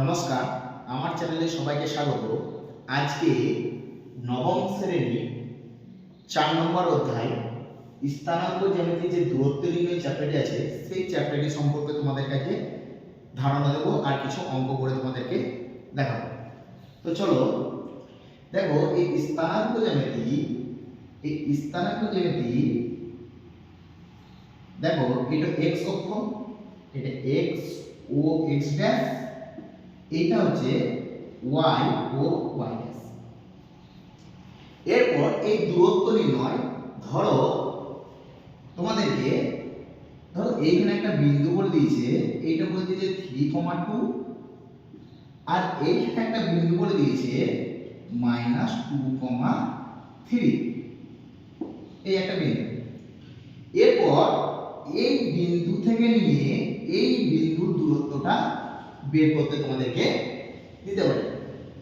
নমস্কার, আমার চ্যানেলে সবাইকে স্বাগত। আজকে নবম শ্রেণি, চার নম্বর অধ্যায়, স্থানাঙ্ক জ্যামিতি যে দূরত্ব নির্ণয় চ্যাপ্টারটি আছে, সেই চ্যাপ্টারটি সম্পর্কে তোমাদের কাছে ধারণা দেবো আর কিছু অঙ্ক করে তোমাদেরকে দেখাবো। তো চলো, দেখো, এই স্থানাঙ্ক জ্যামিতি, এই স্থানাঙ্ক জ্যামিতি, দেখো, এটা এক্স অক্ষ, এটা এক্স ও এক্স ড্যাশ এইটা হচ্ছে ওয়াই ও ওয়াই এরপর এই দূরত্ব নির্ণয়, ধরো তোমাদেরকে, ধরো এইখানে একটা বিন্দু বলে দিয়েছে, এইটা বলে দিয়েছে থ্রি কমা টু আর এইখানে একটা বিন্দু বলে দিয়েছে মাইনাস টু কমা থ্রি এই একটা বিন্দু। এরপর এই বিন্দু থেকে নিয়ে এই বিন্দুর দূরত্বটা বের করতে তোমাদেরকে দিতে পারি।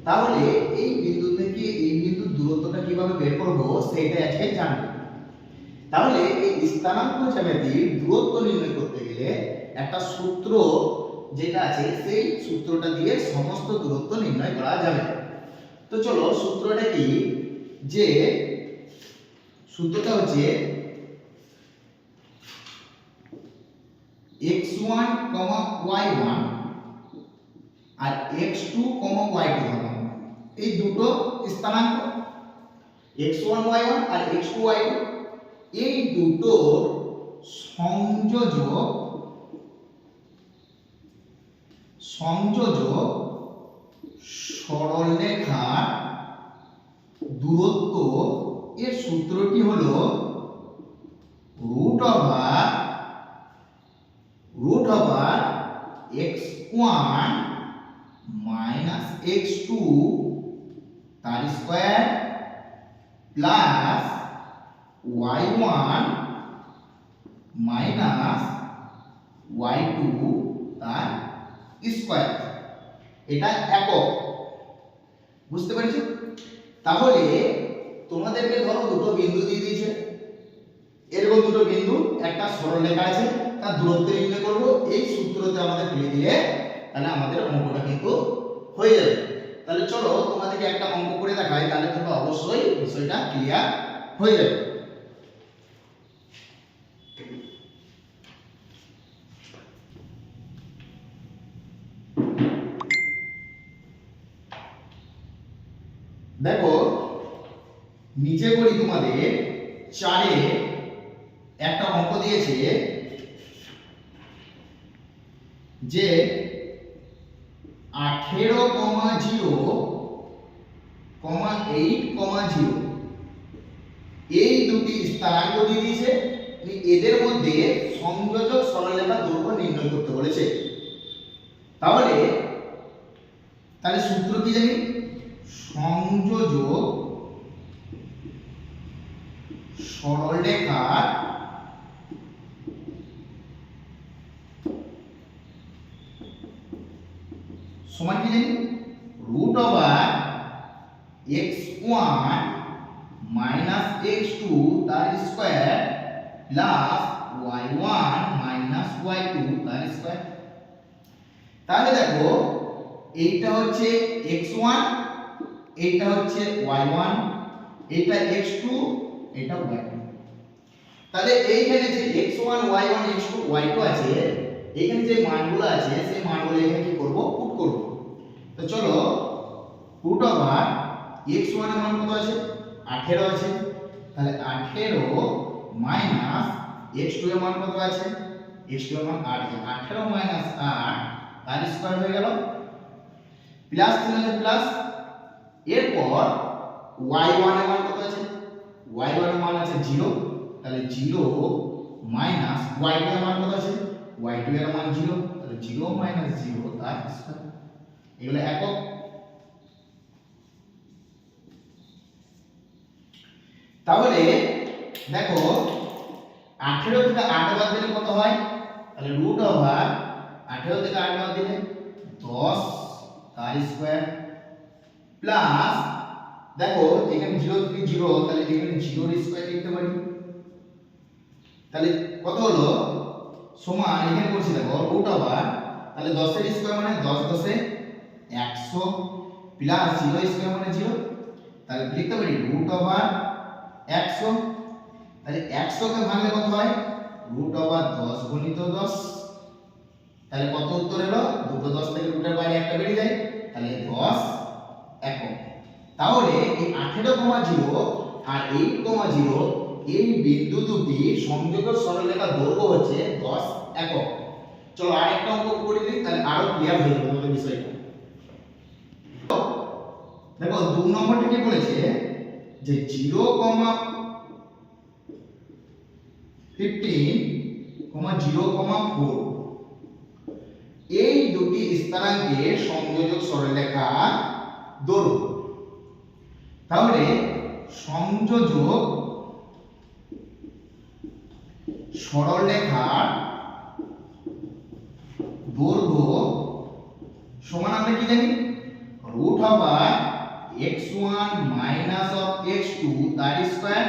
তাহলে এই বিন্দু থেকে এই বিন্দুর দূরত্বটা কীভাবে বের করব সেটা আজকে জানব। তাহলে এই স্থানাঙ্ক জ্যামিতির দূরত্ব নির্ণয় করতে গেলে একটা সূত্র যেটা আছে সেই সূত্রটা দিয়ে সমস্ত দূরত্ব নির্ণয় করা যাবে। তো চলো সূত্রটা কি? যে সূত্রটা হচ্ছে x1, y1 আর এক্স টু x2, y2 ধরলাম এই দুটো স্থানাঙ্ক। x1 y1 আর x2 y2 এই দুটো সংযোজক সংযোজক সরলরেখার দূরত্ব এর সূত্রটি হলো root over root over x1 minus x2 তার square plus y1 minus y2 তার স্কয়ার এটা একক। বুঝতে পেরেছ? তাহলে তোমাদেরকে ধরো দুটো বিন্দু দিয়ে দিয়েছে। এরকম দুটো বিন্দু, একটা সরলরেখা আছে, তার দূরত্ব নির্ণয় করব। এই সূত্রতে আমাদের ফেলে দিলে তাহলে আমাদের অঙ্কটা কিন্তু হয়ে যাবে। তাহলে চলো তোমাদেরকে একটা অঙ্ক করে দেখাই, তাহলে তোমরা অবশ্যই বিষয়টা ক্লিয়ার হয়ে যাবে। দেখো, নিচে করি তোমাদের, চারে একটা অঙ্ক দিয়েছে যে আঠেরো comma zero comma eight comma zero. এই দুটি স্থানাঙ্ক দিয়ে দিয়েছে উনি এদের মধ্যে সংযোজক সরলরেখার দৈর্ঘ্য নির্ণয় করতে বলেছে। তাহলে তাহলে সূত্র কি জানি? সংযোজক সরলরেখার সমান কি জানি? Root over x one minus x two তার square plus y one minus y two তার স্কোয়ার তাহলে দেখো, এইটা হচ্ছে এক্স ওয়ান এইটা হচ্ছে ওয়াই ওয়ান এইটা এক্স টু এটা ওয়াই টু তাহলে এইখানে যে x one y one x two y two আছে এখানে যে মানগুলো আছে, সেই মানগুলো এখানে কি করব? তো চলো পুট ওভার এক্স ওয়ানের মান কত আছে? আঠেরো আছে। তাহলে আঠেরো মাইনাস এক্স টু এর মান কত আছে? এক্স টু এর মান আট আছে। আঠেরো মাইনাস আট তার স্কোয়ার হয়ে গেল। প্লাস তিন আছে প্লাস এরপর ওয়াই এর মান কত আছে? ওয়াই এর মান আছে জিরো তাহলে জিরো মাইনাস ওয়াই এর মান কত আছে? ওয়াই টু এর মান জিরো তাহলে জিরো মাইনাস জিরো তার স্কোয়ার এগুলো একক? তাহলে দেখো, আঠেরো থেকে আট বাদ দিলে কত হয়? তাহলে রুট ওভার আঠেরো থেকে আট বাদ দিলে দশ তার স্কোয়ার প্লাস দেখো, এখানে জিরো থেকে জিরো তাহলে এখানে জিরোর স্কোয়ার লিখতে পারি। তাহলে কত হলো? সমান, এখানে করছি দেখো রুট ওভার তাহলে দশের স্কোয়ার মানে দশ দশে একশো প্লাস জিরো স্কোয়ার মানে জিরো তাহলে লিখতে পারি রুট ওভার একশো। তাহলে একশোকে ভাঙলে কত হয়? রুট ওভার দশ গুণিত দশ। তাহলে কত উত্তর এলো? দুটো দশ থেকে রুটের বাইরে একটা বেরিয়ে যায়। তাহলে দশ একক। তাহলে এই আঠেরো কমা জিরো আর এইট কমা জিরো এই বিন্দু দুটি সংযোগের সরলরেখার দৈর্ঘ্য হচ্ছে দশ একক। চলো আরেকটা অঙ্ক করে দিই, তাহলে আরও ক্লিয়ার হয়ে যাবে তোমাদের বিষয়টা। দেখো, দু নম্বরটি কি বলেছে যে zero comma fifteen comma zero comma four এই দুটি স্থানাঙ্কের সংযোজক সরলরেখা দৈর্ঘ্য তাহলে সংযোজক সরলরেখার দৈর্ঘ্য সমান আমরা কি জানি? রুট হবার x1 minus of x2 that is square,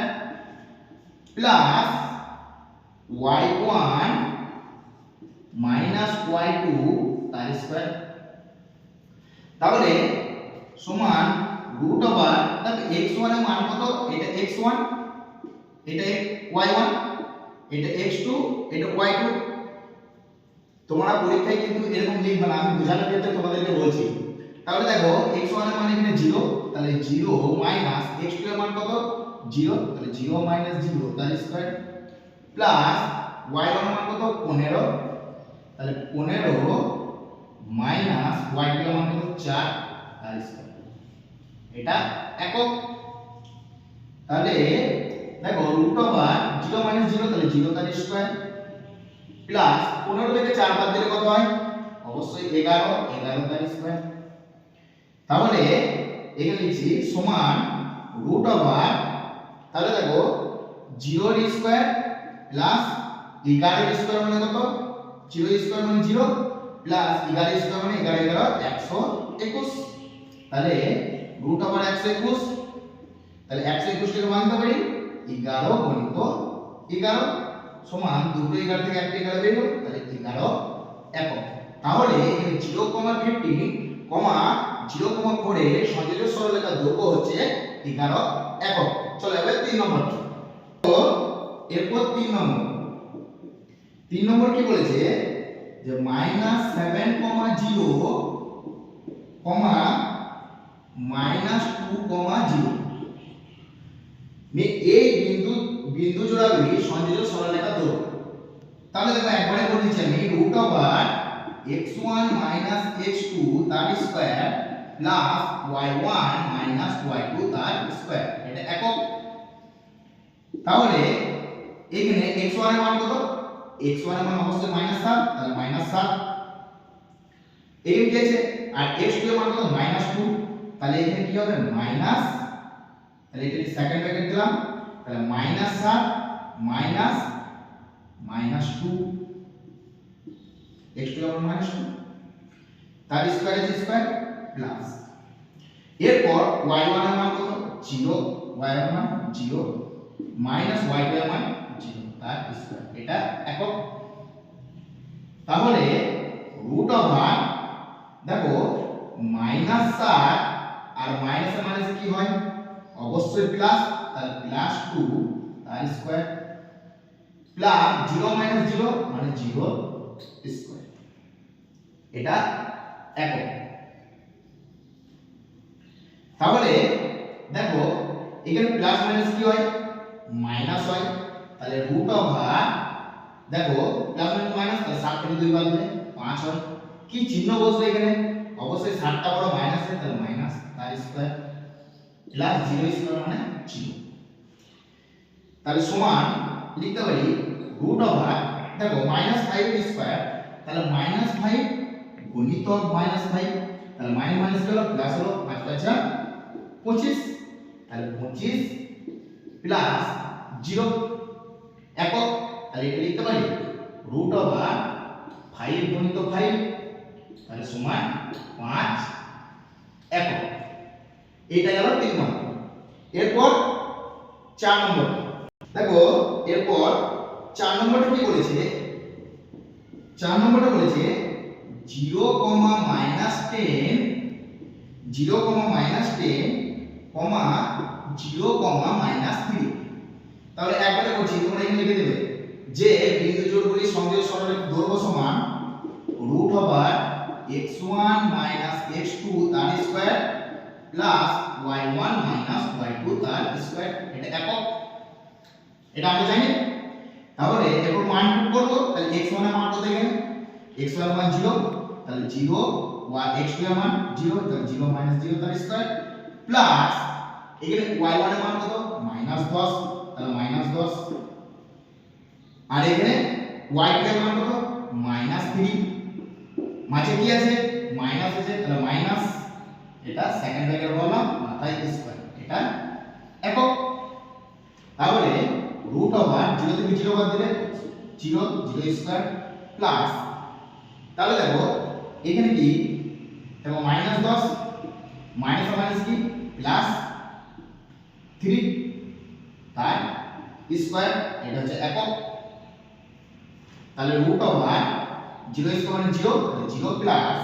plus y1 minus y2 that is square. তাহলে সমান root over দেখো x1 এর মান কত? এটা x1 এটা y1 এটা x2 এটা y2 তোমরা পরীক্ষায় কিন্তু এরকম লিখবে না, আমি বোঝানোর ক্ষেত্রে তোমাদেরকে বলছি। তাহলে দেখো x1 এর মান এখানে 0 তাহলে 0 মাইনাস x2 এর মান কত? 0 তাহলে 0 মাইনাস 0 তার স্কয়ার প্লাস y1 এর মান কত? 15 তাহলে 15 মাইনাস y2 এর মান কত? 4 তার স্কয়ার এটা একক। তাহলে দেখো ওভার 0 মাইনাস 0 তাহলে 0 তার স্কয়ার প্লাস পনেরো থেকে চার বাদ দিলে কত হয়? অবশ্যই এগারো এগারো তার স্কোয়ার তাহলে এখানে লিখছি সমান রুট ওভার তাহলে দেখো জিরোর স্কোয়ার প্লাস এগারোর স্কোয়ার মানে কত? জিরো স্কোয়ার মানে জিরো প্লাস এগারো স্কোয়ার মানে এগারো এগারো একশো একুশ। তাহলে রুট ওভার একশো একুশ। তাহলে একশো একুশটাকে মানতে পারি? এগারো গণিত এগারো। সমান দুটো এগারো থেকে একটা এগারো বেরো তাহলে এগারো একক। তাহলে zero comma fifteen comma zero comma ফোরে সংযোজক সরলরেখার দৈর্ঘ্য হচ্ছে এগারো, একক। চলো এবার তিন নম্বর তো এরপর তিন নম্বর। তিন নম্বর কি বলেছে? যে minus seven comma zero comma minus two comma zero. এই বিন্দু বিন্দু জোড়াগুলি সংযোজক সরলরেখা দৈর্ঘ্য তাহলে দেখো একবারে করে দিচ্ছি আমি root over x1 minus x2 তার square plus y1 minus y2 তার স্কয়ার এটা একক। তাহলে এখানে x1 এর মান কত? x1 এর মান অবশ্যই মাইনাস 7 তাহলে মাইনাস 7 এই দিয়েছে আর x2 এর মান কত? মাইনাস 2 তাহলে এখানে কি হবে? মাইনাস তাহলে এটা সেকেন্ড ব্র্যাকেট দিলাম। তাহলে মাইনাস সাত minus minus two x two minus two তার স্কোয়ার ইজ স্কোয়ার প্লাস এরপর ওয়াই ওয়ানের মান কত? জিরো ওয়াই এর মান জিরো মাইনাস ওয়াই টু এর মান জিরো তার স্কোয়ার এটা একক। তাহলে রুট ওভার দেখো মাইনাস সাত আর মাইনাসে মাইনাসে কি হয়? অবশ্যই প্লাস তাহলে প্লাস টু তার square plus zero minus zero মানে জিরো স্কোয়ার এটা একক। তাহলে দেখো, এখানে প্লাস মাইনাস কি হয়? মাইনাস হয়। তাহলে রুট ওভার দেখো প্লাস মাইনাস মাইনাস তাহলে সাত দুই বাদ দিলে পাঁচ হয়। কি চিহ্ন বসবে এখানে? অবশ্যই সাতটা বড় মাইনাস হয় তাহলে মাইনাস তার স্কোয়ার প্লাস জিরো স্কোয়ার মানে জিরো তাহলে সমান লিখতে পারি রুট ওভার দেখো মাইনাস ফাইভ স্কোয়ার তাহলে মাইনাস ফাইভ গুণিত মাইনাস ফাইভ তাহলে মাইনাস মাইনাস গেল প্লাস হলো পাঁচ পাঁচা পঁচিশ তাহলে পঁচিশ প্লাস জিরো একক, তাহলে এটা লিখতে পারি রুট ওভার ফাইভ গুণিত ফাইভ তাহলে সমান পাঁচ একক। এটা গেল তিন নম্বর। এরপর চার নম্বর। দেখো, এরপর চার নম্বরটা কি বলেছে? চার নম্বরটা বলেছে zero comma minus ten zero comma minus ten comma zero comma minus three. তাহলে একবারে করছি তোমরা এখানে লিখে দেবে। যে বিন্দু জোড়গুলি সংযোগ সরলের দৈর্ঘ্য সমান root over x one minus x two তার square plus y one minus y two তার স্কোয়ার এটা একক এটা আমরা জানি। তাহলে এরপর মান পুট করব। তাহলে x1 এর মান কত এখানে? x1 এর মান 0 তাহলে 0 y x2 এর মান 0 তাহলে 0 মাইনাস 0 তার স্কয়ার প্লাস এখানে y1 এর মান কত? মাইনাস 10 তাহলে মাইনাস 10 আর এখানে y2 এর মান কত? মাইনাস 3 মাঝে কি আছে? মাইনাস আছে, তাহলে মাইনাস এটা সেকেন্ড ব্র্যাকেট বললাম মাথায় স্কয়ার এটা একক। তাহলে রুট ওভার জিরো থেকে জিরো বাদ দিলে জিরো জিরো স্কোয়ার প্লাস তাহলে দেখো, এখানে কি? দেখো মাইনাস দশ মাইনাস মাইনাস কি? Plus three. তার স্কোয়ার, এটা হচ্ছে একক। তাহলে root over zero square zero তাহলে zero plus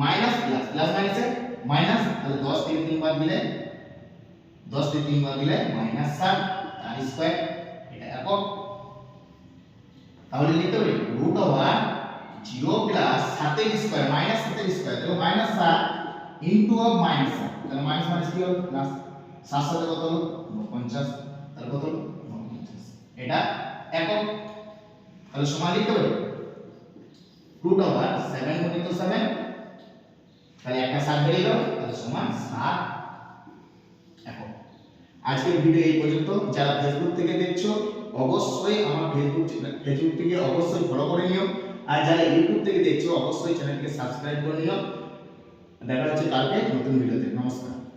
minus plus plus মাইনাসে মাইনাস তাহলে দশ থেকে তিন বাদ দিলে, দশ থেকে তিন বাদ দিলে মাইনাস সাত তার স্কয়ার এটা একক। তাহলে লিখতে পারি রুট ওভার জিরো প্লাস সাতের স্কয়ার মাইনাস সাতের স্কয়ার দেখো মাইনাস সাত ইন্টু অফ মাইনাস তাহলে মাইনাস মাইনাস কি হলো? প্লাস সাত সাথে কত হলো? পঞ্চাশ। তাহলে কত হলো? পঞ্চাশ এটা একক। তাহলে সমান লিখতে পারি? রুট ওভার সেভেন গুণিত সেভেন তাহলে একটা সাত বেরিয়ে গেল। তাহলে সমান সাত একক। আজকের ভিডিও এই পর্যন্ত। যারা ফেসবুক থেকে দেখছ, অবশ্যই আমার ফেসবুক ফেসবুক থেকে অবশ্যই ফলো করে নিও। আর যারা ইউটিউব থেকে দেখছ, অবশ্যই চ্যানেলটিকে সাবস্ক্রাইব করে নিও। দেখা হচ্ছে কালকে। নতুন ভিডিওতে। নমস্কার।